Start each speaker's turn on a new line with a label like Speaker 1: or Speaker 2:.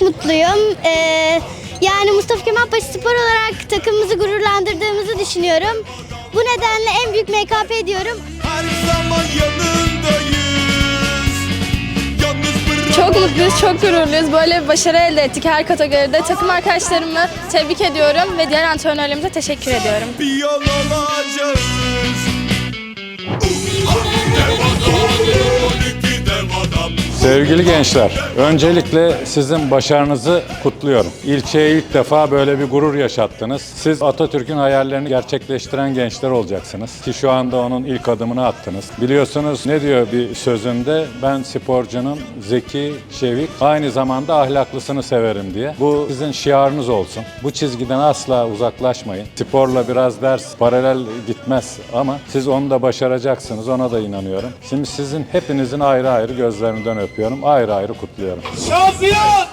Speaker 1: mutluyum. Ee, yani Mustafa Kemal Paşa Spor olarak takımımızı gururlandırdığımızı düşünüyorum. Bu nedenle en büyük MKP diyorum.
Speaker 2: Her zaman yanındayız. Yalnız.
Speaker 3: Çok mutluyuz, çok gururluyuz. Böyle bir başarı elde ettik her kategoride. Takım arkadaşlarımı tebrik ediyorum ve diğer antrenörlerimize teşekkür ediyorum.
Speaker 2: Bir yol
Speaker 4: Sevgili gençler, öncelikle sizin başarınızı kutluyorum. İlçeye ilk defa böyle bir gurur yaşattınız. Siz Atatürk'ün hayallerini gerçekleştiren gençler olacaksınız. Ki şu anda onun ilk adımını attınız. Biliyorsunuz ne diyor bir sözünde? Ben sporcunun zeki, çevik, aynı zamanda ahlaklısını severim diye. Bu sizin şiarınız olsun. Bu çizgiden asla uzaklaşmayın. Sporla biraz ders paralel gitmez ama siz onu da başaracaksınız. Ona da inanıyorum. Şimdi sizin hepinizin ayrı ayrı gözlerinden öpüyorum. Ayrı ayrı kutluyorum.
Speaker 2: Şampiyon!